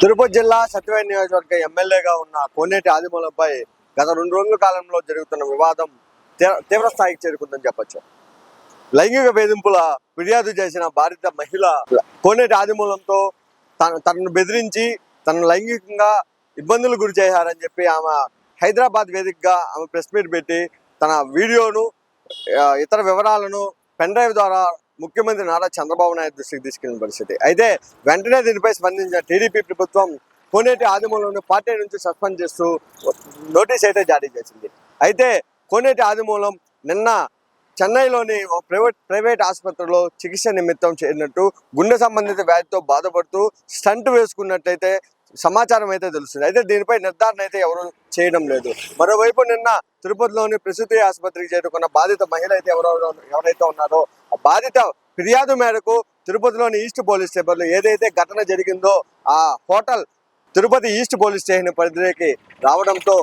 తిరుపతి జిల్లా సత్యవేద నియోజకవర్గ ఎమ్మెల్యేగా ఉన్న కోనేటి ఆదిమూలంపై గత రెండు రోజుల కాలంలో జరుగుతున్న వివాదం తీవ్ర స్థాయికి చేరుకుందని చెప్పొచ్చు. లైంగిక వేధింపుల ఫిర్యాదు చేసిన బాధిత మహిళ కోనేటి ఆదిమూలంతో తన తనను బెదిరించి తనను లైంగికంగా ఇబ్బందులు గురి చేశారని చెప్పి ఆమె హైదరాబాద్ వేదికగా ఆమె ప్రెస్ మీట్ పెట్టి తన వీడియోను ఇతర వివరాలను పెన్ డ్రైవ్ ద్వారా ముఖ్యమంత్రి నారా చంద్రబాబు నాయుడు దృష్టికి తీసుకెళ్ళిన పరిస్థితి. అయితే వెంటనే దీనిపై స్పందించిన టీడీపీ ప్రభుత్వం కోనేటి ఆదిమూలంను పార్టీ నుంచి సస్పెండ్ చేస్తూ నోటీస్ అయితే జారీ చేసింది. అయితే కోనేటి ఆదిమూలం నిన్న చెన్నైలోని ఒక ప్రైవేట్ ప్రైవేట్ ఆసుపత్రిలో చికిత్స నిమిత్తం చేరినట్టు గుండె సంబంధిత వ్యాధితో బాధపడుతూ స్టంట్ వేసుకున్నట్లయితే సమాచారం అయితే తెలుస్తుంది. అయితే దీనిపై నిర్ధారణ అయితే ఎవరు చేయడం లేదు. మరోవైపు నిన్న తిరుపతిలోని ప్రసూతి ఆసుపత్రికి చేరుకున్న బాధిత మహిళ అయితే ఎవరెవరో ఎవరైతే ఉన్నారో ఆ బాధిత ఫిర్యాదు మేరకు తిరుపతిలోని ఈస్ట్ పోలీస్ స్టేషన్లో ఏదైతే ఘటన జరిగిందో ఆ hotel Tirupati east police station పరిధిలోకి రావడంతో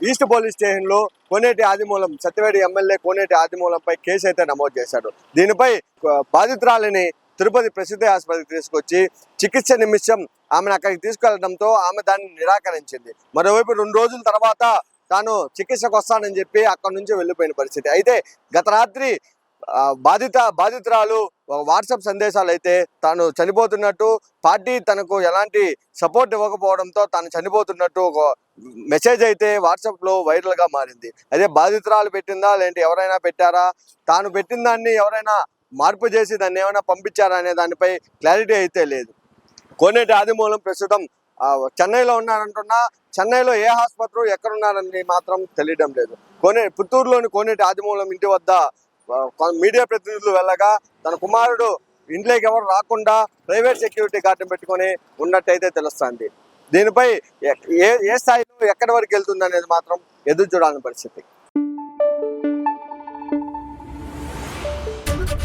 ఈస్ట్ పోలీస్ స్టేషన్లో కోనేటి ఆదిమూలం సత్యవేడి ఎమ్మెల్యే కోనేటి ఆదిమూలంపై కేసు అయితే నమోదు చేశాడు. దీనిపై బాధితురాలిని తిరుపతి ప్రసిద్ధి ఆసుపత్రికి తీసుకొచ్చి చికిత్స నిమిషం ఆమెను అక్కడికి తీసుకెళ్ళడంతో ఆమె దాన్ని నిరాకరించింది. మరోవైపు రెండు రోజుల తర్వాత తాను చికిత్సకు వస్తానని చెప్పి అక్కడి నుంచి వెళ్ళిపోయిన పరిస్థితి. అయితే గత రాత్రి బాధిత బాధితురాలు వాట్సాప్ సందేశాలు అయితే తాను చనిపోతున్నట్టు పార్టీ తనకు ఎలాంటి సపోర్ట్ ఇవ్వకపోవడంతో తాను చనిపోతున్నట్టు ఒక మెసేజ్ అయితే వాట్సాప్లో వైరల్గా మారింది. అదే బాధితురాలు పెట్టిందా లేదంటే ఎవరైనా పెట్టారా? తాను పెట్టిన దాన్ని ఎవరైనా మార్పు చేసి దాన్ని ఏమైనా పంపించారా అనే దానిపై క్లారిటీ అయితే లేదు. కోనేటి ఆదిమూలం ప్రస్తుతం చెన్నైలో ఉన్నారంటున్నా చెన్నైలో ఏ ఆసుపత్రి ఎక్కడున్నారని మాత్రం తెలియడం లేదు. కోనే పుత్తూరులోని కోనేటి ఆదిమూలం ఇంటి వద్ద మీడియా ప్రతినిధులు వెళ్ళగా తన కుమారుడు ఇంట్లోకి ఎవరు రాకుండా ప్రైవేట్ సెక్యూరిటీ గార్డుని పెట్టుకొని ఉన్నట్టయితే తెలుస్తుంది. దీనిపై ఏ ఏ స్థాయిలో ఎక్కడి వరకు వెళ్తుంది అనేది మాత్రం ఎదురు చూడాలని పరిస్థితి.